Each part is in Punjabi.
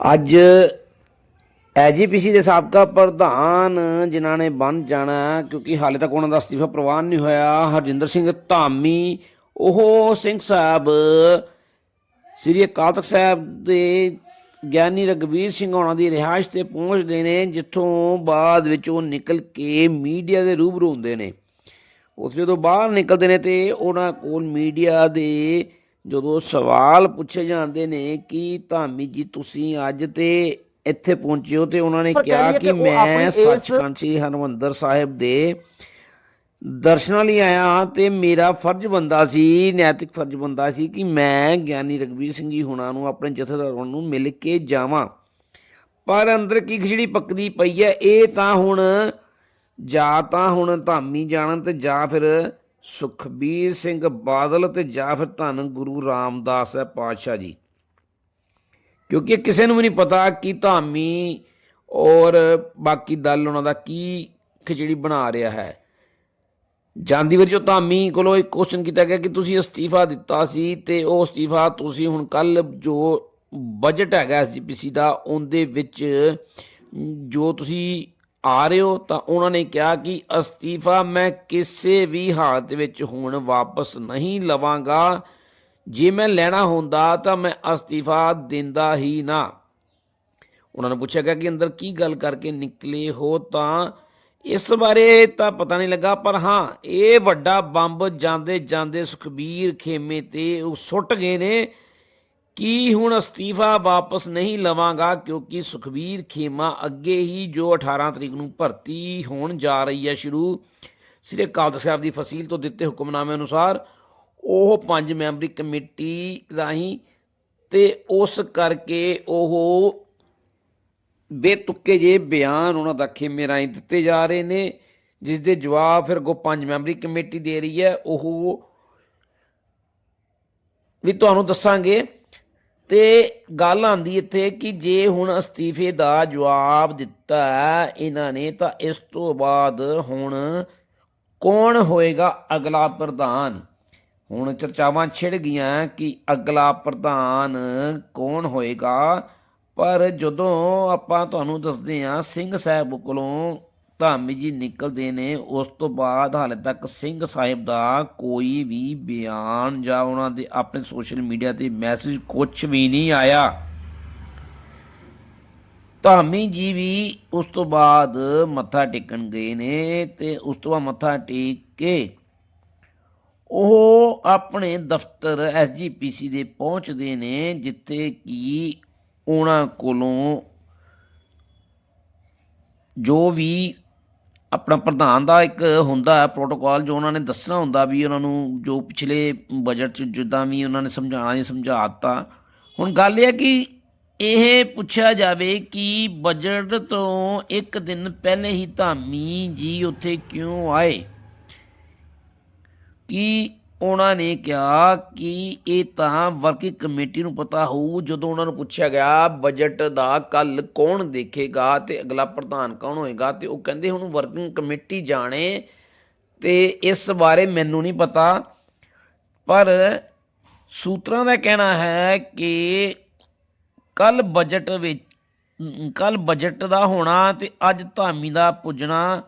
ਅੱਜ ਐਜੀਪੀਸੀ ਦੇ ਸਾਬਕਾ ਪ੍ਰਧਾਨ ਜਿਨ੍ਹਾਂ ਨੇ ਬਣ ਜਾਣਾ, ਕਿਉਂਕਿ ਹਾਲੇ ਤੱਕ ਉਹਨਾਂ ਦਾ ਅਸਤੀਫਾ ਪ੍ਰਵਾਨ ਨਹੀਂ ਹੋਇਆ, ਹਰਜਿੰਦਰ ਸਿੰਘ ਧਾਮੀ, ਉਹ ਸਿੰਘ ਸਾਹਿਬ, ਸ੍ਰੀ ਅਕਾਲ ਤਖਤ ਸਾਹਿਬ ਦੇ ਗਿਆਨੀ ਰਗਵੀਰ ਸਿੰਘ ਹੋਣਾ ਦੀ ਰਿਹਾਇਸ਼ ਤੇ ਪਹੁੰਚਦੇ ਨੇ, ਜਿੱਥੋਂ ਬਾਅਦ ਵਿੱਚ ਉਹ ਨਿਕਲ ਕੇ ਮੀਡੀਆ ਦੇ ਰੂਬਰੂ ਹੁੰਦੇ ਨੇ। ਉਸ ਜਦੋਂ ਬਾਹਰ ਨਿਕਲਦੇ ਨੇ ਤੇ ਉਹਨਾਂ ਕੋਲ ਮੀਡੀਆ ਦੇ ਜਦੋਂ ਸਵਾਲ ਪੁੱਛੇ ਜਾਂਦੇ ਨੇ ਕਿ ਧਾਮੀ ਜੀ ਤੁਸੀਂ ਅੱਜ ਤੇ ਇੱਥੇ ਪਹੁੰਚੇ ਹੋ ਤੇ ਉਹਨਾਂ ਨੇ ਕਹਿ ਕਿ ਮੈਂ ਸੱਚਖੰਡ ਸ੍ਰੀ ਹਰਿਮੰਦਰ ਸਾਹਿਬ ਦੇ ਦਰਸ਼ਨਾਂ ਲਈ ਆਇਆ ਹਾਂ ਤੇ ਮੇਰਾ ਫਰਜ਼ ਬੰਦਾ ਸੀ ਨੈਤਿਕ ਫਰਜ਼ ਬੰਦਾ ਸੀ ਕਿ ਮੈਂ ਗਿਆਨੀ ਰਗਵੀਰ ਸਿੰਘ ਜੀ ਹੁਣਾਂ ਨੂੰ ਆਪਣੇ ਜਥੇਦਾਰਾਂ ਨੂੰ ਮਿਲ ਕੇ ਜਾਵਾਂ। ਪਰ ਅੰਦਰ ਕੀ ਖਿਚੜੀ ਪੱਕਦੀ ਪਈ ਹੈ ਇਹ ਤਾਂ ਹੁਣ ਜਾਂ ਤਾਂ ਹੁਣ ਧਾਮੀ ਜਾਣਨ ਤੇ ਜਾਂ ਫਿਰ ਸੁਖਬੀਰ ਸਿੰਘ ਬਾਦਲ ਤੇ ਜਾਂ ਫਿਰ ਧੰਨ ਗੁਰੂ ਰਾਮਦਾਸ ਹੈ ਪਾਤਸ਼ਾਹ ਜੀ। ਕਿਉਂਕਿ ਕਿਸੇ ਨੂੰ ਵੀ ਨਹੀਂ ਪਤਾ ਕਿ ਧਾਮੀ ਔਰ ਬਾਕੀ ਦਲ ਉਹਨਾਂ ਦਾ ਕੀ ਖਿਚੜੀ ਬਣਾ ਰਿਹਾ ਹੈ। ਜਾਂਦੀ ਵਾਰ ਜੋ ਧਾਮੀ ਕੋਲੋਂ ਇੱਕ ਕੁਐਸਚਨ ਕੀਤਾ ਗਿਆ ਕਿ ਤੁਸੀਂ ਅਸਤੀਫਾ ਦਿੱਤਾ ਸੀ ਤੇ ਉਹ ਅਸਤੀਫਾ ਤੁਸੀਂ ਹੁਣ ਕੱਲ ਜੋ ਬਜਟ ਹੈਗਾ ਐਸਜੀਪੀਸੀ ਦਾ, ਉਹਦੇ ਵਿੱਚ ਜੋ ਤੁਸੀਂ ਆ ਰਹੇ ਹੋ ਤਾਂ ਉਹਨਾਂ ਨੇ ਕਿਹਾ ਕਿ ਅਸਤੀਫਾ ਮੈਂ ਕਿਸੇ ਵੀ ਹਾਲਤ ਵਿੱਚ ਹੁਣ ਵਾਪਸ ਨਹੀਂ ਲਵਾਂਗਾ। ਜੇ ਮੈਂ ਲੈਣਾ ਹੁੰਦਾ ਤਾਂ ਮੈਂ ਅਸਤੀਫਾ ਦਿੰਦਾ ਹੀ ਨਾ। ਉਹਨਾਂ ਨੂੰ ਪੁੱਛਿਆ ਗਿਆ ਕਿ ਅੰਦਰ ਕੀ ਗੱਲ ਕਰਕੇ ਨਿਕਲੇ ਹੋ ਤਾਂ ਇਸ ਬਾਰੇ ਤਾਂ ਪਤਾ ਨਹੀਂ ਲੱਗਾ, ਪਰ ਹਾਂ, ਇਹ ਵੱਡਾ ਬੰਬ ਜਾਂਦੇ ਜਾਂਦੇ ਸੁਖਬੀਰ ਖੇਮੇ ਤੇ ਉਹ ਸੁੱਟ ਗਏ ਨੇ। ਕੀ ਹੁਣ ਅਸਤੀਫਾ ਵਾਪਸ ਨਹੀਂ ਲਵਾਂਗਾ? ਕਿਉਂਕਿ ਸੁਖਬੀਰ ਖੇਮਾ ਅੱਗੇ ਹੀ ਜੋ 18 ਤਰੀਕ ਨੂੰ ਭਰਤੀ ਹੋਣ ਜਾ ਰਹੀ ਹੈ ਸ਼ੁਰੂ, ਸ੍ਰੀ ਅਕਾਲ ਤਖ਼ਤ ਸਾਹਿਬ ਦੀ ਫਸੀਲ ਤੋਂ ਦਿੱਤੇ ਹੁਕਮਨਾਮੇ ਅਨੁਸਾਰ, ਉਹ ਪੰਜ ਮੈਂਬਰੀ ਕਮੇਟੀ ਰਾਹੀਂ ਤੇ ਉਸ ਕਰਕੇ ਉਹ ਬੇਤੁੱਕੇ ਜੇ ਬਿਆਨ ਉਹਨਾਂ ਦਾ ਖੇਮੇ ਰਾਹੀਂ ਦਿੱਤੇ ਜਾ ਰਹੇ ਨੇ ਜਿਸ ਦੇ ਜਵਾਬ ਫਿਰ ਗੋ ਪੰਜ ਮੈਂਬਰੀ ਕਮੇਟੀ ਦੇ ਰਹੀ ਹੈ, ਉਹ ਵੀ ਤੁਹਾਨੂੰ ਦੱਸਾਂਗੇ। ਤੇ ਗੱਲ ਆਂਦੀ ਇੱਥੇ ਕਿ ਜੇ ਹੁਣ ਅਸਤੀਫੇ ਦਾ ਜਵਾਬ ਦਿੱਤਾ ਇਹਨਾਂ ਨੇ, ਤਾਂ ਇਸ ਤੋਂ ਬਾਅਦ ਹੁਣ ਕੌਣ ਹੋਏਗਾ ਅਗਲਾ ਪ੍ਰਧਾਨ? ਹੁਣ ਚਰਚਾਵਾਂ ਛਿੜ ਗਈਆਂ ਕਿ ਅਗਲਾ ਪ੍ਰਧਾਨ ਕੌਣ ਹੋਏਗਾ, ਪਰ ਜਦੋਂ ਆਪਾਂ ਤੁਹਾਨੂੰ ਦੱਸਦੇ ਹਾਂ, ਸਿੰਘ ਸਾਹਿਬ ਕੋਲੋਂ ਧਾਮੀ ਜੀ ਨਿਕਲਦੇ ਨੇ, ਉਸ ਤੋਂ ਬਾਅਦ ਹਾਲੇ ਤੱਕ ਸਿੰਘ ਸਾਹਿਬ ਦਾ ਕੋਈ ਵੀ ਬਿਆਨ ਜਾਂ ਉਹਨਾਂ ਦੇ ਆਪਣੇ ਸੋਸ਼ਲ ਮੀਡੀਆ ਤੇ ਮੈਸੇਜ ਕੁਝ ਵੀ ਨਹੀਂ ਆਇਆ। ਧਾਮੀ ਜੀ ਵੀ ਉਸ ਤੋਂ ਬਾਅਦ ਮੱਥਾ ਟੇਕਣ ਗਏ ਨੇ ਤੇ ਉਸ ਤੋਂ ਬਾਅਦ ਮੱਥਾ ਟੇਕ ਕੇ ਉਹ ਆਪਣੇ ਦਫ਼ਤਰ ਐਸਜੀਪੀਸੀ ਦੇ ਪਹੁੰਚਦੇ ਨੇ, ਜਿੱਥੇ ਕਿ ਉਹਨਾਂ ਕੋਲੋਂ ਜੋ ਵੀ ਆਪਣਾ ਪ੍ਰਧਾਨ ਦਾ ਇੱਕ ਹੁੰਦਾ ਹੈ ਪ੍ਰੋਟੋਕਾਲ ਜੋ ਉਹਨਾਂ ਨੇ ਦੱਸਣਾ ਹੁੰਦਾ ਵੀ ਉਹਨਾਂ ਨੂੰ ਜੋ ਪਿਛਲੇ ਬਜਟ ਚ ਜਿੱਦਾਂ ਵੀ ਉਹਨਾਂ ਨੇ ਸਮਝਾਉਣਾ ਜੀ ਸਮਝਾਤਾ ਹੁਣ ਗੱਲ ਇਹ ਹੈ ਕਿ ਇਹ ਪੁੱਛਿਆ ਜਾਵੇ ਕਿ ਬਜਟ ਤੋਂ ਇੱਕ ਦਿਨ ਪਹਿਲੇ ਹੀ ਧਾਮੀ ਜੀ ਉੱਥੇ ਕਿਉਂ ਆਏ? ਕਿ ਉਹਨਾਂ ਨੇ ਕਿਹਾ ਕਿ ਇਹ ਤਾਂ ਵਰਕਿੰਗ ਕਮੇਟੀ ਨੂੰ ਪਤਾ ਹੋਊ, ਜਦੋਂ ਉਹਨਾਂ ਨੂੰ ਪੁੱਛਿਆ ਗਿਆ, ਬਜਟ ਦਾ ਕੱਲ ਕੌਣ ਦੇਖੇਗਾ ਤੇ ਅਗਲਾ ਪ੍ਰਧਾਨ ਕੌਣ ਹੋਏਗਾ? ਤੇ ਉਹ ਕਹਿੰਦੇ ਹੁਣ ਵਰਕਿੰਗ ਕਮੇਟੀ ਜਾਣੇ ਤੇ ਇਸ ਬਾਰੇ ਮੈਨੂੰ ਨਹੀਂ ਪਤਾ। ਪਰ ਸੂਤਰਾਂ ਦਾ ਕਹਿਣਾ ਹੈ ਕਿ ਕੱਲ ਬਜਟ ਵਿੱਚ ਕੱਲ ਬਜਟ ਦਾ ਹੋਣਾ ਤੇ ਅੱਜ ਧਾਮੀ ਦਾ ਪੁੱਜਣਾ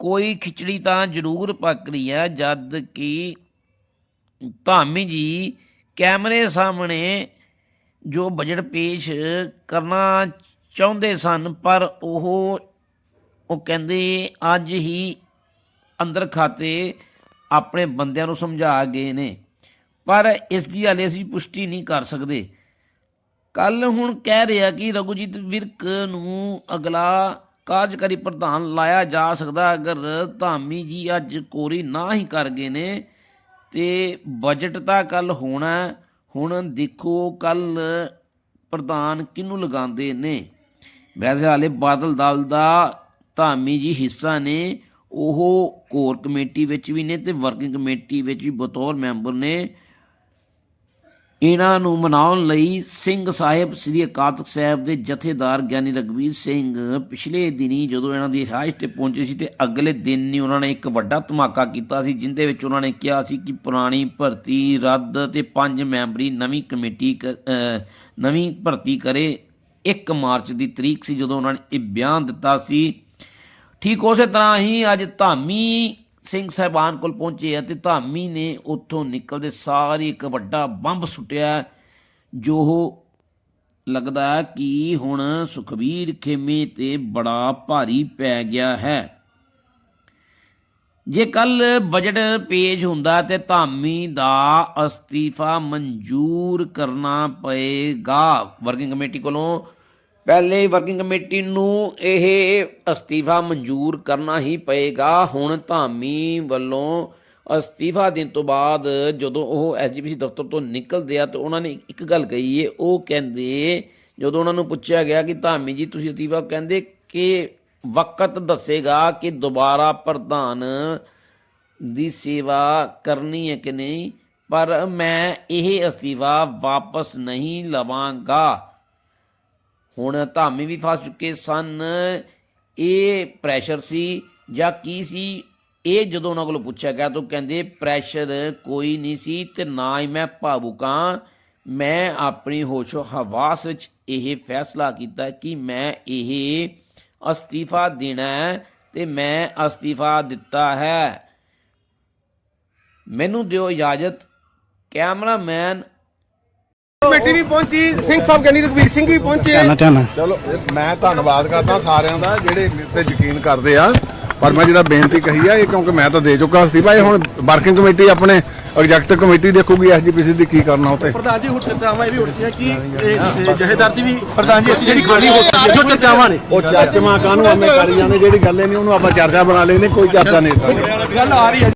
ਕੋਈ ਖਿਚੜੀ ਤਾਂ ਜ਼ਰੂਰ ਪੱਕ ਰਹੀ ਹੈ, ਜਦ ਕਿ ਧਾਮੀ ਜੀ ਕੈਮਰੇ ਸਾਹਮਣੇ ਜੋ ਬਜਟ ਪੇਸ਼ ਕਰਨਾ ਚਾਹੁੰਦੇ ਸਨ, ਪਰ ਉਹ ਉਹ ਕਹਿੰਦੇ ਅੱਜ ਹੀ ਅੰਦਰ ਖਾਤੇ ਆਪਣੇ ਬੰਦਿਆਂ ਨੂੰ ਸਮਝਾ ਗਏ ਨੇ। ਪਰ ਇਸ ਦੀ ਹਾਲੇ ਅਸੀਂ ਪੁਸ਼ਟੀ ਨਹੀਂ ਕਰ ਸਕਦੇ। ਕੱਲ ਹੁਣ ਕਹਿ ਰਿਹਾ ਕਿ ਰਘੁਜੀਤ ਵਿਰਕ ਨੂੰ ਅਗਲਾ ਕਾਰਜਕਾਰੀ ਪ੍ਰਧਾਨ ਲਾਇਆ ਜਾ ਸਕਦਾ, ਅਗਰ ਧਾਮੀ ਜੀ ਅੱਜ ਕੋਰੀ ਨਾ ਹੀ ਕਰ ਗਏ ਨੇ ਤੇ ਬਜਟ ਤਾਂ ਕੱਲ ਹੋਣਾ ਹੁਣ ਦੇਖੋ ਕੱਲ ਪ੍ਰਧਾਨ ਕਿਹਨੂੰ ਲਗਾਉਂਦੇ ਨੇ? ਵੈਸੇ ਹਾਲੇ ਬਾਦਲ ਦਲ ਦਾ ਧਾਮੀ ਜੀ ਹਿੱਸਾ ਨੇ, ਉਹ ਕੋਰ ਕਮੇਟੀ ਵਿੱਚ ਵੀ ਨੇ ਤੇ ਵਰਕਿੰਗ ਕਮੇਟੀ ਵਿੱਚ ਵੀ ਬਤੌਰ ਮੈਂਬਰ ਨੇ। ਇਹਨਾਂ ਨੂੰ ਮਨਾਉਣ ਲਈ ਸਿੰਘ ਸਾਹਿਬ, ਸ੍ਰੀ ਅਕਾਲ ਤਖਤ ਸਾਹਿਬ ਦੇ ਜਥੇਦਾਰ ਗਿਆਨੀ ਰਗਵੀਰ ਸਿੰਘ ਪਿਛਲੇ ਦਿਨੀ ਜਦੋਂ ਇਹਨਾਂ ਦੀ ਰਿਹਾਇਸ਼ ਤੇ ਪਹੁੰਚੇ ਸੀ ਤੇ ਅਗਲੇ ਦਿਨ ਹੀ ਉਹਨਾਂ ਨੇ ਇੱਕ ਵੱਡਾ ਧਮਾਕਾ ਕੀਤਾ ਸੀ, ਜਿੰਦੇ ਵਿੱਚ ਉਹਨਾਂ ਨੇ ਕਿਹਾ ਸੀ ਕਿ ਪੁਰਾਣੀ ਭਰਤੀ ਰੱਦ ਤੇ ਪੰਜ ਮੈਂਬਰੀ ਨਵੀਂ ਕਮੇਟੀ ਕ- ਨਵੀਂ ਭਰਤੀ ਕਰੇ। 1 ਮਾਰਚ ਦੀ ਤਰੀਕ ਸੀ ਜਦੋਂ ਉਹਨਾਂ ਨੇ ਇਹ ਬਿਆਨ ਦਿੱਤਾ ਸੀ। ਠੀਕ ਉਸੇ ਤਰ੍ਹਾਂ ਹੀ ਅੱਜ ਧਾਮੀ ਸਿੰਘ ਸਾਹਿਬਾਨ ਕੋਲ ਪਹੁੰਚੇ ਅਤੇ ਧਾਮੀ ਨੇ ਉੱਥੋਂ ਨਿਕਲਦੇ ਸਾਰੀ ਇੱਕ ਵੱਡਾ ਬੰਬ ਸੁੱਟਿਆ, ਜੋ ਲੱਗਦਾ ਕਿ ਹੁਣ ਸੁਖਬੀਰ ਖੇਮੇ ਤੇ ਬੜਾ ਭਾਰੀ ਪੈ ਗਿਆ ਹੈ। ਜੇ ਕੱਲ ਬਜਟ ਪੇਜ ਹੁੰਦਾ ਤੇ ਧਾਮੀ ਦਾ ਅਸਤੀਫਾ ਮਨਜ਼ੂਰ ਕਰਨਾ ਪਏਗਾ। ਵਰਕਿੰਗ ਕਮੇਟੀ ਕੋਲੋਂ ਪਹਿਲੇ ਵਰਕਿੰਗ ਕਮੇਟੀ ਨੂੰ ਇਹ ਅਸਤੀਫਾ ਮਨਜ਼ੂਰ ਕਰਨਾ ਹੀ ਪਏਗਾ। ਹੁਣ ਧਾਮੀ ਵੱਲੋਂ ਅਸਤੀਫਾ ਦੇਣ ਤੋਂ ਬਾਅਦ ਜਦੋਂ ਉਹ ਐਸਜੀਪੀਸੀ ਦਫ਼ਤਰ ਤੋਂ ਨਿਕਲਦੇ ਆ ਤਾਂ ਉਹਨਾਂ ਨੇ ਇੱਕ ਗੱਲ ਕਹੀ ਏ, ਉਹ ਕਹਿੰਦੇ, ਜਦੋਂ ਉਹਨਾਂ ਨੂੰ ਪੁੱਛਿਆ ਗਿਆ ਕਿ ਧਾਮੀ ਜੀ ਤੁਸੀਂ ਅਸਤੀਫਾ ਕਹਿੰਦੇ ਕਿ ਵਕਤ ਦੱਸੇਗਾ ਕਿ ਦੁਬਾਰਾ ਪ੍ਰਧਾਨ ਦੀ ਸੇਵਾ ਕਰਨੀ ਹੈ ਕਿ ਨਹੀਂ, ਪਰ ਮੈਂ ਇਹ ਅਸਤੀਫਾ ਵਾਪਸ ਨਹੀਂ ਲਵਾਂਗਾ। ਹੁਣ ਧਾਮੀ ਵੀ ਫਸ ਚੁੱਕੇ ਸਨ। ਇਹ ਪ੍ਰੈਸ਼ਰ ਸੀ ਜਾਂ ਕੀ ਸੀ? ਇਹ ਜਦੋਂ ਉਹਨਾਂ ਕੋਲੋਂ ਪੁੱਛਿਆ ਗਿਆ ਤਾਂ ਉਹ ਕਹਿੰਦੇ ਪ੍ਰੈਸ਼ਰ ਕੋਈ ਨਹੀਂ ਸੀ ਤੇ ਨਾ ਹੀ ਮੈਂ ਭਾਵੁਕਾਂ ਮੈਂ ਆਪਣੀ ਹੋਸ਼ੋ ਹਵਾਸ ਵਿੱਚ ਇਹ ਫੈਸਲਾ ਕੀਤਾ ਕਿ ਮੈਂ ਇਹ ਅਸਤੀਫਾ ਦੇਣਾ ਹੈ ਤੇ ਮੈਂ ਅਸਤੀਫਾ ਦਿੱਤਾ ਹੈ। ਮੈਨੂੰ ਦਿਓ ਇਜਾਜ਼ਤ। ਕੈਮਰਾਮੈਨ ਕਮੇਟੀ ਵੀ ਪਹੁੰਚੀ ਸਿੰਘ ਸਾਹਿਬ ਗਿਆਨੀ ਰਘਵੀਰ ਸਿੰਘ ਵੀ ਪਹੁੰਚੇ। ਚਲੋ ਇਹ ਮੈਂ ਧੰਨਵਾਦ ਕਰਦਾ ਸਾਰਿਆਂ ਦਾ ਜਿਹੜੇ ਮੇਰੇ ਤੇ ਯਕੀਨ ਕਰਦੇ ਆ। ਪਰ ਮੈਂ ਜਿਹੜਾ ਬੇਨਤੀ ਕਹੀ ਆ ਇਹ ਕਿਉਂਕਿ ਮੈਂ ਤਾਂ ਦੇ ਚੁੱਕਾ ਸੀ ਭਾਈ ਹੁਣ ਵਰਕਿੰਗ ਕਮੇਟੀ ਆਪਣੇ ਐਗਜ਼ੈਕਟਿਵ ਕਮੇਟੀ ਦੇਖੂਗੀ ਐਸਜੀਪੀਸੀ ਦੀ ਕੀ ਕਰਨਾ ਉਤੇ ਪ੍ਰਧਾਨ ਜੀ ਹੁਣ ਚਰਚਾਵਾਂ ਇਹ ਵੀ ਉੱਠੀਆਂ ਕਿ ਇਹ- ਇਹ ਜਥੇਦਾਰ ਦੀ ਵੀ ਪ੍ਰਧਾਨ ਜੀ ਅਸੀਂ ਜਿਹੜੀ ਖਾਲੀ ਹੋ ਸਕਦੀ ਹੈ ਜੋ ਚਰਚਾਵਾਂ ਨੇ। ਉਹ ਚਰਚਾਵਾਂ ਕਾਹਨੂੰ? ਐਵੇਂ ਕਰੀ ਜਾਂਦੇ ਜਿਹੜੀ ਗੱਲ ਨਹੀਂ ਉਹਨੂੰ ਆਪਾਂ ਚਰਚਾ ਬਣਾ ਲੈਨੇ ਕੋਈ ਚਰਚਾ ਨਹੀਂ। ਗੱਲ ਆ ਰਹੀ ਹੈ।